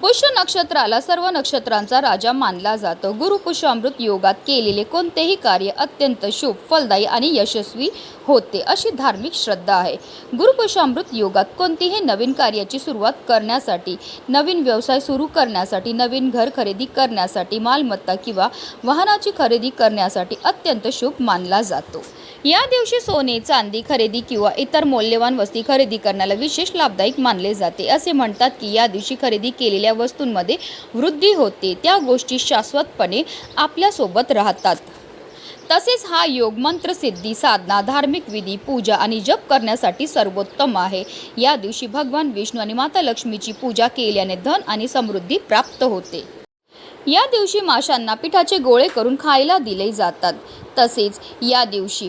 पुष्य नक्षत्राला सर्व नक्षत्रांचा राजा मानला जातो. गुरु पुष्य अमृत योगात केलेले कोणतेही कार्य अत्यंत शुभ फलदायी आणि यशस्वी होते अशी धार्मिक श्रद्धा आहे. गुरुपुष्य अमृत योगात कोणतीही नवीन कार्याची सुरुवात करण्यासाठी नवीन व्यवसाय सुरू करण्यासाठी नवीन घर खरेदी करण्यासाठी मालमत्ता किंवा वाहनाची खरेदी करण्यासाठी अत्यंत शुभ मानला जातो. या दिवशी सोने चांदी खरेदी किंवा इतर मौल्यवान वस्ती खरेदी करण्याला विशेष लाभदायक मानले जाते. असे म्हणतात की या दिवशी खरेदी केलेल्या वस्तूंमध्ये वृद्धी होते. त्या गोष्टी शाश्वतपणे आपल्यासोबत राहतात. तसेच हा योग मंत्रसिद्धी साधना धार्मिक विधी पूजा आणि जप करण्यासाठी सर्वोत्तम आहे. या दिवशी भगवान विष्णू आणि माता लक्ष्मीची पूजा केल्याने धन आणि समृद्धी प्राप्त होते. या दिवशी माशांना पिठाचे गोळे करून खायला दिले जातात. तसेच या दिवशी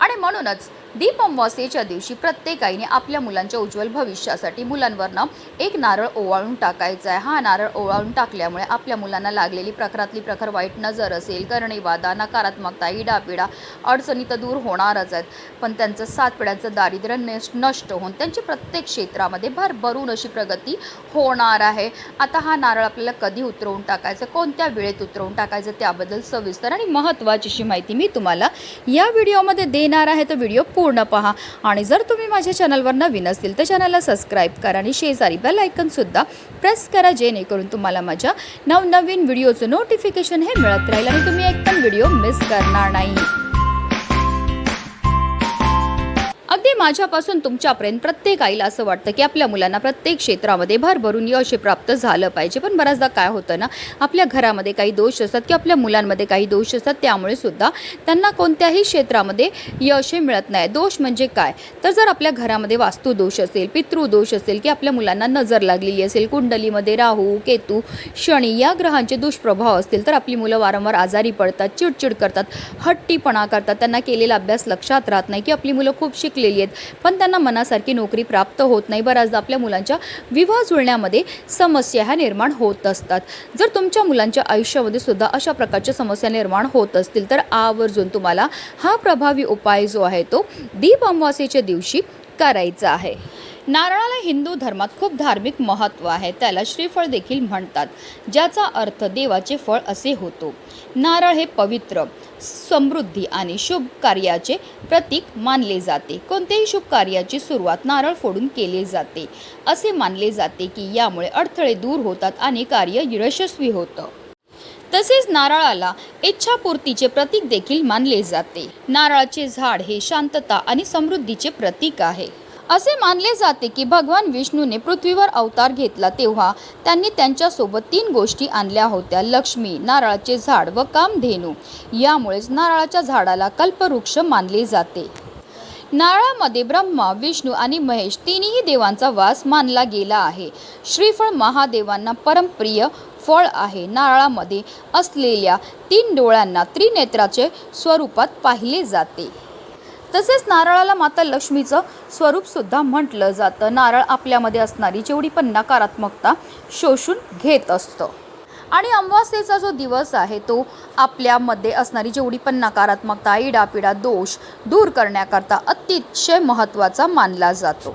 आणि म्हणूनच दीप अमावास्येच्या दिवशी प्रत्येक आईने आपल्या मुलांच्या उज्ज्वल भविष्यासाठी मुलांवरनं एक नारळ ओवाळून टाकायचा आहे. हा नारळ ओवाळून टाकल्यामुळे आपल्या मुलांना लागलेली प्रखरातली प्रखर वाईट नजर असेल करणेवादा नकारात्मकता इडापिडा अडचणी तर दूर होणारच आहेत. पण त्यांचं सात पिढ्यांचं दारिद्र्य नष्ट नष्ट होऊन त्यांची प्रत्येक क्षेत्रामध्ये भरभरून अशी प्रगती होणार आहे. आता हा नारळ आपल्याला कधी उतरवून टाकायचं कोणत्या वेळेत उतरवून टाकायचं त्याबद्दल सविस्तर आणि महत्त्वाची अशी माहिती मी तुम्हाला या व्हिडिओमध्ये देणार आहे. तर व्हिडिओ पूर्ण पहा. आणि जर तुम्ही माझ्या चॅनलवर नवीन असतील तर चॅनलला सबस्क्राईब करा आणि शेजारी बेल आयकनसुद्धा प्रेस करा जेणेकरून तुम्हाला माझ्या नवनवीन व्हिडिओचं नोटिफिकेशन हे मिळत राहील आणि तुम्ही एक पण व्हिडिओ मिस करणार नाही. माझ्यापासून तुमच्यापर्यंत प्रत्येक आईला असं वाटतं की आपल्या मुलांना प्रत्येक क्षेत्रामध्ये भरभरून यश प्राप्त झालं पाहिजे. पण बऱ्याचदा काय होतं ना आपल्या घरामध्ये काही दोष असतात किंवा आपल्या मुलांमध्ये काही दोष असतात त्यामुळे सुद्धा त्यांना कोणत्याही क्षेत्रामध्ये यश हे मिळत नाही. दोष म्हणजे काय? तर जर आपल्या घरामध्ये वास्तुदोष असेल पितृदोष असेल की आपल्या मुलांना नजर लागलेली असेल कुंडलीमध्ये राहू केतू शनी या ग्रहांचे दुष्प्रभाव असतील तर आपली मुलं वारंवार आजारी पडतात चिडचिड करतात हट्टीपणा करतात त्यांना केलेला अभ्यास लक्षात राहत नाही की आपली मुलं खूप शिकलेली आहेत पण त्यांना मनासारखी नोकरी प्राप्त होत नाही. बऱ्याचदा आपल्या मुलांच्या विवाह जुळण्यामध्ये समस्या ह्या निर्माण होत असतात. जर तुमच्या मुलांच्या आयुष्यामध्ये सुद्धा अशा प्रकारच्या समस्या निर्माण होत असतील तर आवर्जून तुम्हाला हा प्रभावी उपाय जो आहे तो दीप अमावास्येच्या दिवशी करायचा आहे. नारळाला हिंदू धर्मात खूप धार्मिक महत्त्व आहे. त्याला श्रीफळ देखील म्हणतात. ज्याचा अर्थ देवाचे फळ असे होतो. नारळ हे पवित्र समृद्धी आणि शुभ कार्याचे प्रतीक मानले जाते. कोणत्याही शुभ कार्याची सुरुवात नारळ फोडून केली जाते. असे मानले जाते की यामुळे अडथळे दूर होतात आणि कार्य यशस्वी होतं. तसेच नारळाला इच्छापूर्तीचे प्रतीक देखील मानले जाते. नारळाचे झाड हे शांतता आणि समृद्धीचे प्रतीक आहे. असे मानले जाते की भगवान विष्णूने पृथ्वीवर अवतार घेतला तेव्हा त्यांनी त्यांच्यासोबत तीन गोष्टी आणल्या होत्या लक्ष्मी नारळाचे झाड व कामधेनू. यामुळेच नारळाच्या झाडाला कल्पवृक्ष मानले जाते. नारळामध्ये ब्रह्मा विष्णू आणि महेश तिन्ही देवांचा वास मानला गेला आहे. श्रीफळ महादेवांना परमप्रिय फळ आहे. नारळामध्ये असलेल्या तीन डोळ्यांना त्रिनेत्राचे स्वरूपात पाहिले जाते. तसेच नारळाला माता लक्ष्मीचं स्वरूपसुद्धा म्हटलं जातं. नारळ आपल्यामध्ये असणारी जेवढी पण नकारात्मकता शोषून घेत असतं. आणि अमावास्येचा जो दिवस आहे तो आपल्यामध्ये असणारी जेवढी पण नकारात्मकता इडापिडा दोष दूर करण्याकरता अतिशय महत्त्वाचा मानला जातो.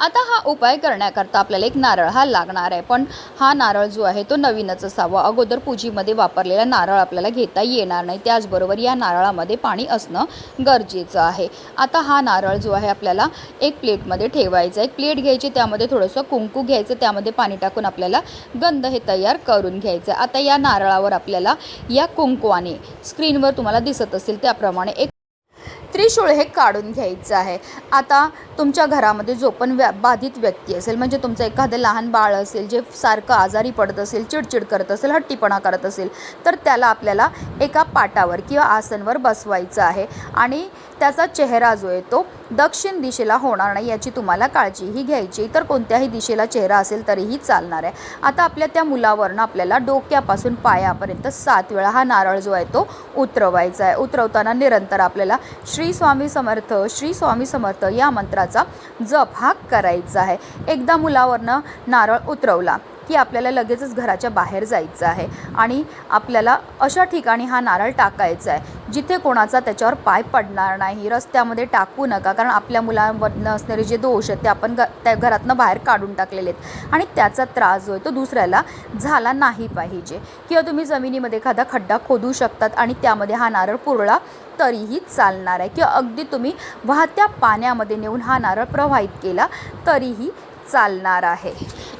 आता हा उपाय करण्याकरता आपल्याला एक नारळ हा लागणार आहे. पण हा नारळ जो आहे तो नवीनच असावा. अगोदर पूजेमध्ये वापरलेला नारळ आपल्याला घेता येणार नाही. त्याचबरोबर या नारळामध्ये पाणी असणं गरजेचं आहे. आता हा नारळ जो आहे आपल्याला एक प्लेटमध्ये ठेवायचा एक प्लेट घ्यायची त्यामध्ये थोडंसं कुंकू घ्यायचं त्यामध्ये पाणी टाकून आपल्याला गंध हे तयार करून घ्यायचं आता या नारळावर आपल्याला या कुंकवाने स्क्रीनवर तुम्हाला दिसत असेल त्याप्रमाणे एक त्रिशूळ हे काढून घ्यायचं आहे. आता तुमच्या घरामध्ये जो पण व्या बाधित व्यक्ती असेल म्हणजे तुमचं एखादं लहान बाळ असेल जे सारखं आजारी पडत असेल चिडचिड करत असेल हट्टीपणा करत असेल तर त्याला आपल्याला एका पाटावर किंवा आसनवर बसवायचं आहे. आणि त्याचा चेहरा जो आहे तो दक्षिण दिशेला होणार नाही याची तुम्हाला काळजीही घ्यायची. इतर कोणत्याही दिशेला चेहरा असेल तरीही चालणार आहे. आता आपल्या त्या मुलावरनं आपल्याला डोक्यापासून पायापर्यंत सात वेळा हा नारळ जो आहे तो उतरवायचा आहे. उतरवताना निरंतर आपल्याला श्री स्वामी समर्थ श्री स्वामी समर्थ या मंत्राचा जप हा करायचा आहे. एकदा मुलावरनं नारळ उतरवला की आपल्याला लगेचच घराच्या बाहेर जायचं आहे. आणि आपल्याला अशा ठिकाणी हा नारळ टाकायचा आहे जिथे कोणाचा त्याच्यावर पाय पडणार नाही. रस्त्यामध्ये टाकू नका कारण आपल्या मुलांमधनं असणारे जे दोष आहेत ते आपण ग त्या घरातनं बाहेर काढून टाकलेले आहेत. आणि त्याचा त्रास जो आहे तो दुसऱ्याला झाला नाही पाहिजे. किंवा तुम्ही जमिनीमध्ये एखादा खड्डा खोदू शकतात आणि त्यामध्ये हा नारळ पुरळा तरीही चालणार आहे. किंवा अगदी तुम्ही वाहत्या पाण्यामध्ये नेऊन हा नारळ प्रवाहित केला तरीही चालणार आहे.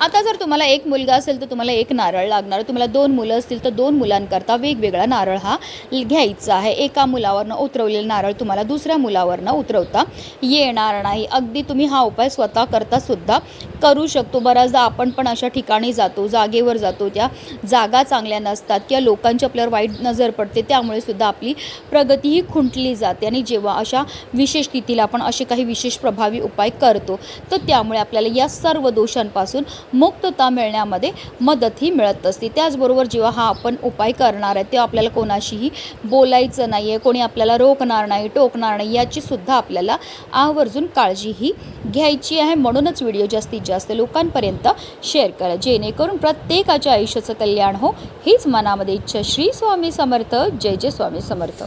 आता जर तुम्हाला एक मुलगा असेल तर तुम्हाला एक नारळ लागणार. तुम्हाला दोन मुलं असतील तर दोन मुलांकरता वेगवेगळा नारळ हा घ्यायचा आहे. एका मुलावरनं उतरवलेला नारळ तुम्हाला दुसऱ्या मुलावरनं उतरवता येणार नाही. अगदी तुम्ही हा उपाय स्वतः करता सुद्धा करू शकतो. बऱ्याचदा आपण पण अशा ठिकाणी जातो जागेवर जातो. त्या जागा चांगल्या नसतात किंवा लोकांची आपल्यावर वाईट नजर पडते त्यामुळे सुद्धा आपली प्रगतीही खुंटली जाते. आणि जेव्हा अशा विशेष तिथीला आपण असे काही विशेष प्रभावी उपाय करतो तर त्यामुळे आपल्याला या सर्व दोषांपासून मुक्तता मिळण्यामध्ये मदतही मिळत असते. त्याचबरोबर जेव्हा हा आपण उपाय करणार आहे तेव्हा आपल्याला कोणाशीही बोलायचं नाही आहे कोणी आपल्याला रोखणार नाही टोकणार नाही याची सुद्धा आपल्याला आवर्जून काळजीही घ्यायची आहे. म्हणूनच व्हिडिओ जास्तीत जास्त लोकांपर्यंत शेअर करा. जेणेकरून प्रत्येकाच्या आयुष्याचं कल्याण हो हीच मनामध्ये इच्छा. श्री स्वामी समर्थ. जय जय स्वामी समर्थ.